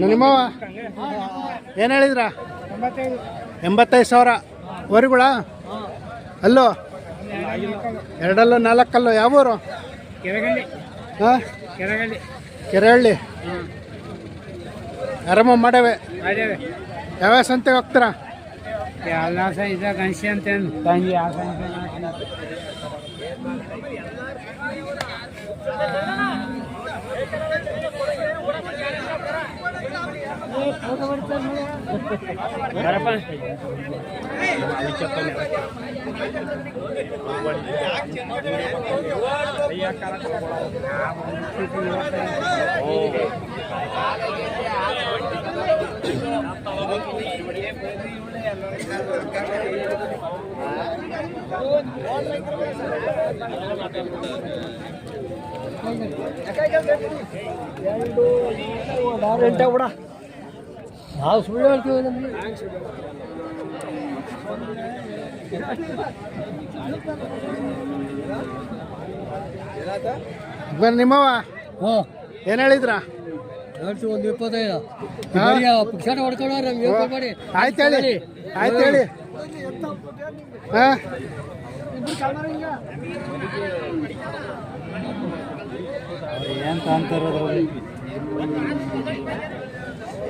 ನಿಮ್ಮವ ಏನು ಹೇಳಿದ್ರ? ಎಂಬತ್ತೈದು ಸಾವಿರ. ವರಿಗಳ? ಅಲ್ಲೋ? ಎರಡಲ್ಲೋ ನಾಲ್ಕಲ್ಲೋ ಯಾವ ಊರು ಹಾಂ ಅರಮ ಕೆರೆಹಳ್ಳಿ ಆರಾಮ ಮಾಡವೆ ಯಾವ ಸಂತೆ ಹೋಗ್ತಾರ? ಎಲ್ಲ ಗಣಸಿ ಅಂತೇನು ತಂಗಿ ಆ ನಾವು ಸುಳ್ಳು ಹೇಳ್ತೀವಿ ನಮಗೆ ಬರ್ ನಿಮ್ಮವ ಹ್ಞೂ. ಏನು ಹೇಳಿದ್ರ? ಹೇಳ್ತೀವಿ ಒಂದು ಇಪ್ಪತ್ತೈದು. ಹಾ? ಪುಕ್ಷಾಟ ಹೊಡ್ಕೊಂಡ್ರೆ ನಮ್ಗೆ ಹೇಳ್ಕೊಬೇಡಿ ಆಯ್ತು ಹೇಳಿ. ಆಯ್ತು ಹೇಳಿ. ಹಾಂ. ಏನು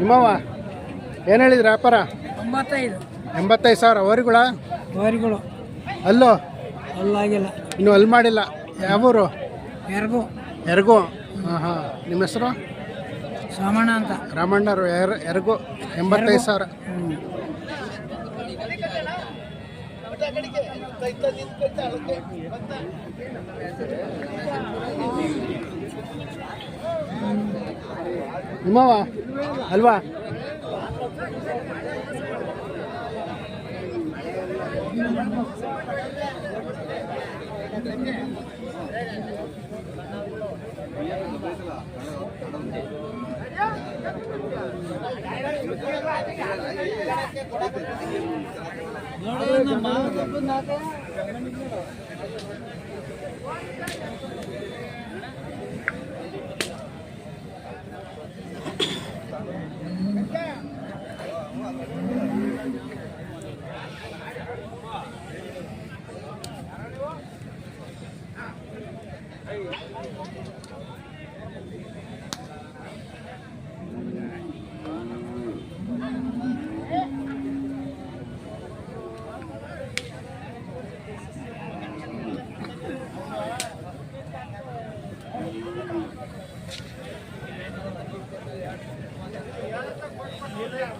ನಿಮ್ಮವ ಏನು ಹೇಳಿದ್ರ ವ್ಯಾಪಾರ? ಒಂಬತ್ತೈದು ಎಂಬತ್ತೈದು ಸಾವಿರ ವರಿಗಳ ವರಿಗಳು ಅಲ್ಲೋ? ಅಲ್ಲಾಗಿಲ್ಲ ಇನ್ನು ಅಲ್ಲಿ ಮಾಡಿಲ್ಲ. ಯಾವೂರು ಯಾರಿಗೂ ಎರಗು. ಹಾಂ ಹಾಂ. ನಿಮ್ಮ ಹೆಸರು? ರಾಮಣ್ಣ ಅಂತ. ರಾಮಣ್ಣರು ಎರ್ ಎರಗು ಎಂಬತ್ತೈದು ಸಾವಿರ. ಹ್ಞೂ ನಿಮ್ಮವ ಅಲ್ವಾ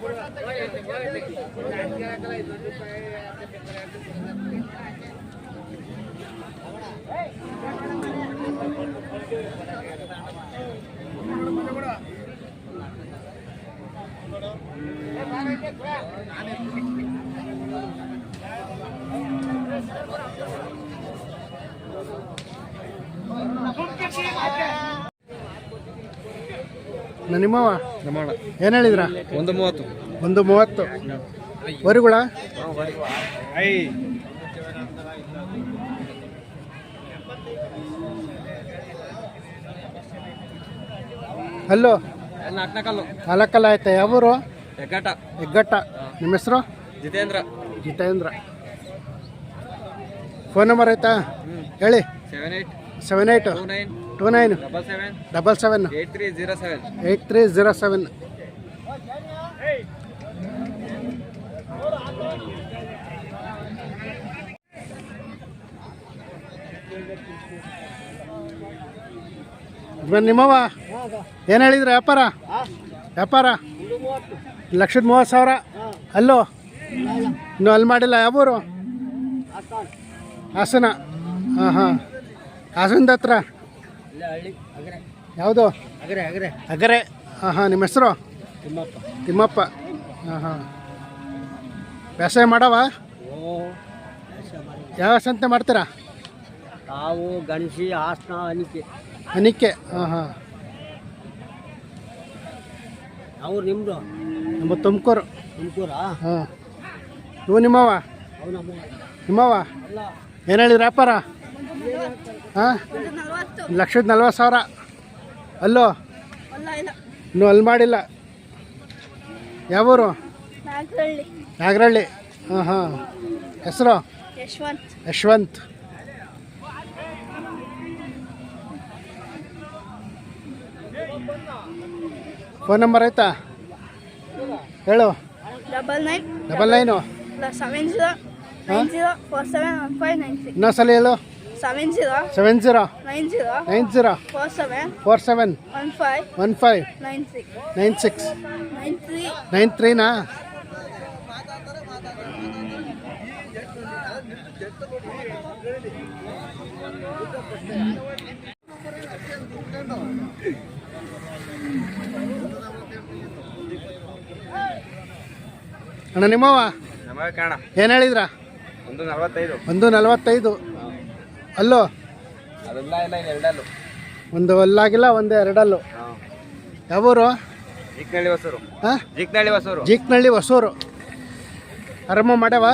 కూడా ನಿಮ್ಮವ ನಮ್ಮಣ್ಣ ಏನು ಹೇಳಿದ್ರ? ಒಂದು ಮೂವತ್ತು. ಒಂದು ಮೂವತ್ತು. ವರಿಗುಳ? ಅಲ್ಲೋ ನಾಲ್ಕನಕಲ್ಲು ನಾಲ್ಕಲ್ಲ ಆಯ್ತಾ? ಯಾವೂರು? ಹೆಗ್ಗಟ ಹೆಗ್ಗಟ್ಟ. ನಿಮ್ಮ ಹೆಸರು? ಜಿತೇಂದ್ರ. ಜಿತೇಂದ್ರ. ಫೋನ್ ನಂಬರ್ ಆಯ್ತಾ? ಹೇಳಿ. Seven eight seven eight nine two nine double seven. Eight three zero seven. Eight three zero seven. ನಿಮ್ಮವ ಏನು ಹೇಳಿದ್ರ ವ್ಯಾಪಾರ? ವ್ಯಾಪಾರ? ಲಕ್ಷದ ಮೂವತ್ತು ಸಾವಿರ. ಅಲ್ಲೋ? ಇನ್ನು ಅಲ್ಲಿ ಮಾಡಿಲ್ಲ ಯಾವೂರು? ಹಾಸನ. ಹಾಂ ಹಾಂ ಹಾಸನದ ಹತ್ರ. ಯಾವುದು? ಅಗರೆ ಅಗರೆ ಅಗರೆ ಹಾಂ ಹಾಂ ನಿಮ್ಮ ಹೆಸರು? ತಿಮ್ಮಪ್ಪ. ತಿಮ್ಮಪ್ಪ. ಹಾಂ ಹಾಂ ವ್ಯವಸಾಯ ಮಾಡವ ಯಾವ ಸಂತೆ ಮಾಡ್ತೀರಾ? ತಾವು ಗಣಸಿ ಹಾಸನ ಅನಿಕೆ. ಅನಿಕೆ ಹಾಂ ಹಾಂ ಅವ್ರು ನಿಮ್ಮದು ನಮ್ಮ ತುಮಕೂರು. ತುಮಕೂರಾ? ಹಾಂ. ಇವು ನಿಮ್ಮವ? ಅವು ನಿಮ್ಮವ ಏನು ಹೇಳಿದ್ರು ವ್ಯಾಪಾರ? ಹಾಂ? ಲಕ್ಷದ ನಲ್ವತ್ತು ಸಾವಿರ. ಅಲ್ಲೋ? ಇನ್ನು ಅಲ್ಲಿ ಮಾಡಿಲ್ಲ. ಯಾವೂರು? ನಾಗರಳ್ಳಿ. ನಾಗರಹಳ್ಳಿ ಹಾಂ ಹಾಂ. ಹೆಸರು? ಯಶವಂತ್. ಯಶವಂತ್. ಫೋನ್ ನಂಬರ್ ಆಯ್ತಾ? ಹೇಳು. Double nine. Double nine. Seven zero. Zero four seven one five nine six. ಇನ್ನೊಂದ್ಸಲ ಹೇಳು. Seven zero seven zero nine zero nine zero four seven four seven one five one five nine six nine six nine three nine ತ್ರೀನಾ ಅಣ್ಣ ನಿಮ್ಮವ ಏನ್ ಏನು ಹೇಳಿದ್ರ? ಒಂದು ನಲವತ್ತೈದು. ಒಂದು ನಲವತ್ತೈದು. ಅಲ್ಲೋ? ಒಂದು ಅಲ್ಲಾಗಿಲ್ಲ ಒಂದು ಎರಡಲ್ಲು. ಯಾವೂರು? ಜಿಕ್ನಳ್ಳಿ ಹೊಸೂರು. ಹಾಂ? ಜೀಕ್ನಳ್ಳಿ ಹೊಸೂರು. ಜೀಕ್ನಳ್ಳಿ ಹೊಸೂರು. ಆರಾಮ ಮಾಡ್ಯಾವ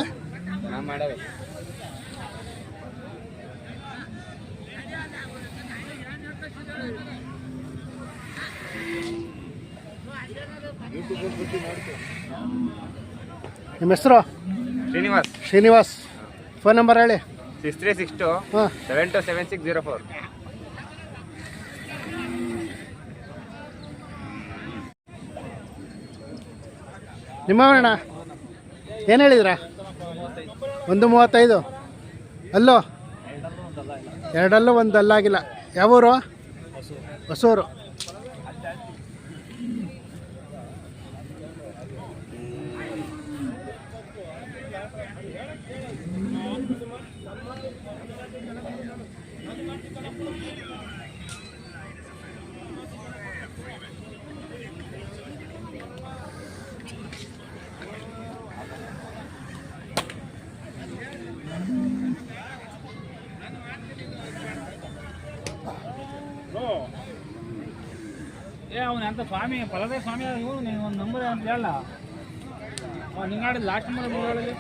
ನಿಮ್ಮ ಹೆಸರು? ಶ್ರೀನಿವಾಸ್. ಶ್ರೀನಿವಾಸ್. ಫೋನ್ ನಂಬರ್ ಹೇಳಿ. Six three six two seven two seven six zero four ನಿಮ್ಮವಣ್ಣ ಏನು ಹೇಳಿದ್ರ? ಒಂದು ಮೂವತ್ತೈದು. ಅಲ್ಲೋ? ಎರಡಲ್ಲೂ ಒಂದು ಅಲ್ಲಾಗಿಲ್ಲ ಯಾವೂರು? ಹೊಸೂರು. ಅವನ ಅಂತ ಸ್ವಾಮಿ ಫಲದೇ ಸ್ವಾಮಿ ಇವನು ನೀನು ಒಂದು ನಂಬರ್ ಅಂತ ಹೇಳ ನಿಂಗಾಡಿದ ಲಾಸ್ಟ್ ನಂಬರ್ ಮೂರೊಳಗೆ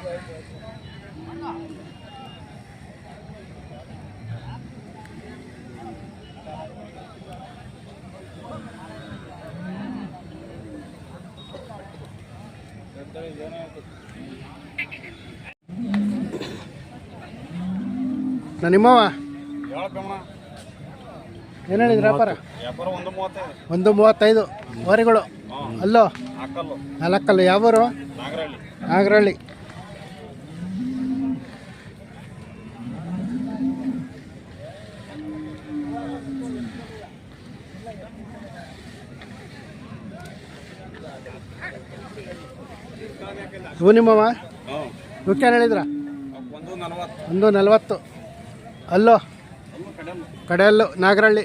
ನಿಮ್ಮವ ನಿಮ್ಮವ ಏನು ಹೇಳಿದ್ರಪ್ಪ ವ್ಯಾಪಾರ? ವ್ಯಾಪಾರ ಒಂದು ಮೂವತ್ತೈದು. ಒಂದು ಮೂವತ್ತೈದು. ವರಿಗಳು ಅಲ್ಲೋ? ನಾಲ್ಕಲ್ಲು. ಯಾವೂರು? ನಾಗರಹಳ್ಳಿ. ನಾಗರಹಳ್ಳಿ. ಇವು ನಿಮ್ಮವ? ಇವಕ್ಕೇನು ಹೇಳಿದ್ರ? ಒಂದು ನಲವತ್ತು. ಕಡೆಯಲ್ಲು ನಾಗರಹಳ್ಳಿ.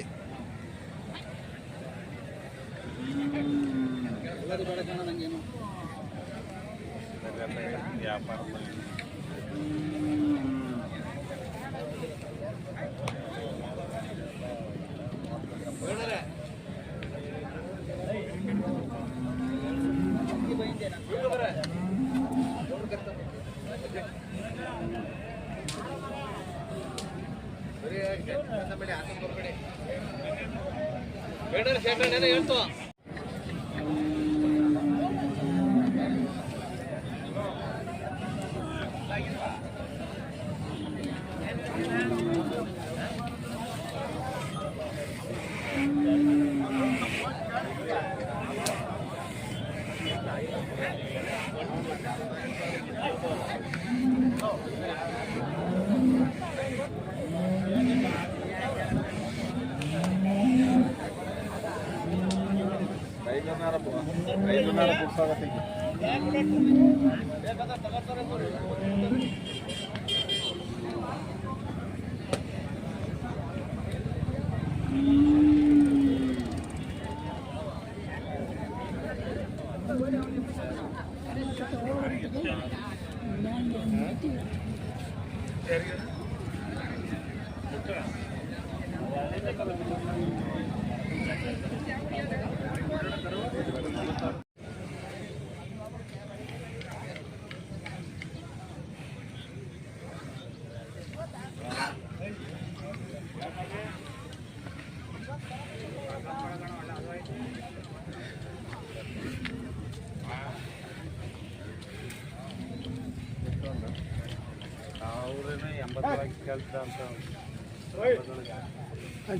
ಬರ ಬಿಡಿ ಬೇಡ ಬರ್ಬೇಡಿ ಶೇಖರಣೆ ಹೇಳ್ತು. ನಲವತ್ತು ಅಲ್ಲೋ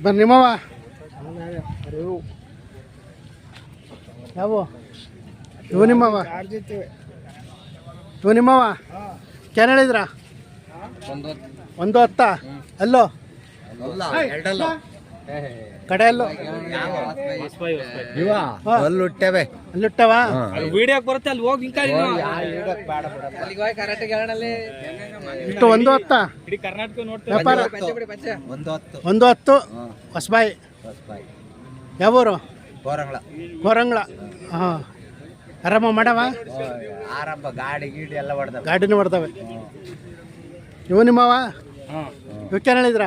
ಬನ್ನಿ ನಿಮ್ಮವ ಯಾವ? ಇವು ನಿಮ್ಮವ ಇವು ನಿಮ್ಮವ ಕ್ಯಾನ್ ಹೇಳಿದ್ರ? ಒಂದು ಹತ್ತ? ಅಲ್ಲೋ? ಕಡೆ ಅಲ್ಲೋ ಅಲ್ಲಿಟ್ಟವ. ವಿಡಿಯೋಕ್ ಬರುತ್ತೆ ಅಲ್ಲಿ ಹೋಗಿ ನಿಂಕ ಇಷ್ಟು ಒಂದು ಹತ್ತ. ಇಡೀ ಕರ್ನಾಟಕ ನೋಡ್ತೇವೆ ವ್ಯಾಪಾರ. ಒಂದು ಹತ್ತು. ಒಂದು ಹತ್ತು. ಹೊಸಬಾಯಿ. ಯಾವೂರು? ಕೋರಂಗ್ಳ. ಕೋರಂಗ್ಳ. ಹಾಂ. ಆರಾಮ ಮಾಡವ? ಆರಂಭ ಗಾಡಿ ಗೀಡಿ ಎಲ್ಲ ಹೊಡೆದ ಗಾಡಿನೂ ಹೊಡೆದವೆ. ಇವು ನಿಮ್ಮವ? ಇವಕ್ಕೇನು ಹೇಳಿದ್ರ?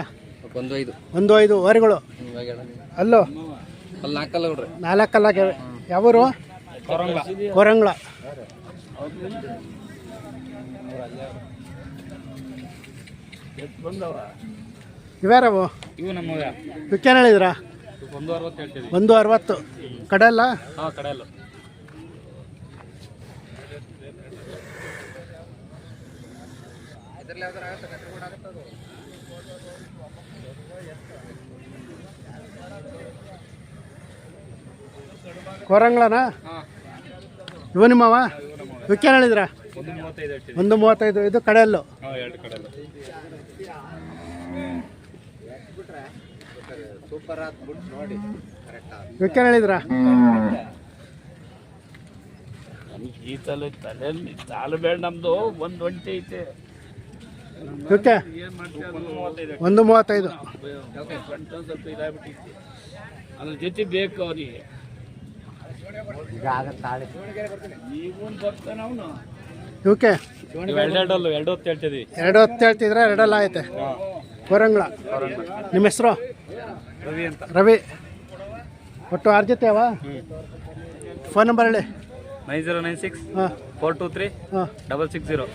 ಒಂದು ಐದು ಒಂದು ಐದು ವರಿಗಳು ಅಲ್ಲೋ? ಅಲ್ಲಿ ನಾಲ್ಕಲ್ಲ ನೋಡ್ರಿ. ನಾಲ್ಕಲ್ಲಾಗ್ಯವೆ ಯಾವೂರು? ಕೋರಂಗ್ಳ. ಇವ್ಯಾರವು ಇವು ನಮ್ಮ ಇವಕ್ಕೇನು ಹೇಳಿದ್ರ? ಒಂದು ಅರವತ್ತು ಹೇಳ್ತೀವಿ ಒಂದು ಅರವತ್ತು. ಕಡೆ ಅಲ್ಲ ಹಾ. ಕಡೆ ಅಲ್ಲ ಕೋರಂಗ್ಳನಾ ಇವ ನಿಮ್ಮವ ಇವಕ್ಕೇನು ಹೇಳಿದ್ರ? ಒಂದು ಮೂವತ್ತೈದು ಇದು ಕಡೆಯಲ್ಲು ಹೇಳಿದ್ರ? ಈ ತಲೆ ತಲೆಯಲ್ಲಿ ಸಾಲು ಬೇಡ ನಮ್ದು ಒಂದು ಒಂಟಿ ಐತೆ. ಒಂದು ಮೂವತ್ತೈದು. ಸ್ವಲ್ಪ ಇದಾಗ್ಬಿಟ್ಟಿತ್ತು ಅದ್ರ ಜೊತೆ ಬೇಕು ಅವ್ರಿಗೆ. ಈಗ ಆಗ ತಾಳಿ. ನೀವು ಬರ್ತಾನೆ ಅವನು. ಇವಕ್ಕೆ ಎರಡೆರಡಲ್ಲು ಎರಡು ಹೊತ್ತು ಎರಡು ಹೊತ್ತು ಹೇಳ್ತಿದ್ರೆ ಎರಡಲ್ಲ ಐತೆ ಕೋರಂಗಳ. ನಿಮ್ಮ ಹೆಸರು? ರವಿ ಅಂತ. ರವಿ. ಒಟ್ಟು ಆರು ಜೊತೆ ಅವ? ಫೋನ್ ನಂಬರ್ ಹೇಳಿ. ನೈನ್ ಜೀರೋ ನೈನ್ ಸಿಕ್ಸ್ ಹಾಂ. ಫೋರ್ ಟು ತ್ರೀ ಹಾಂ. Double six zero.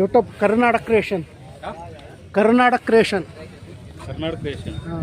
YouTube Karnataka creation. Karnataka creation Karnataka ದೇಶ ಹಾಂ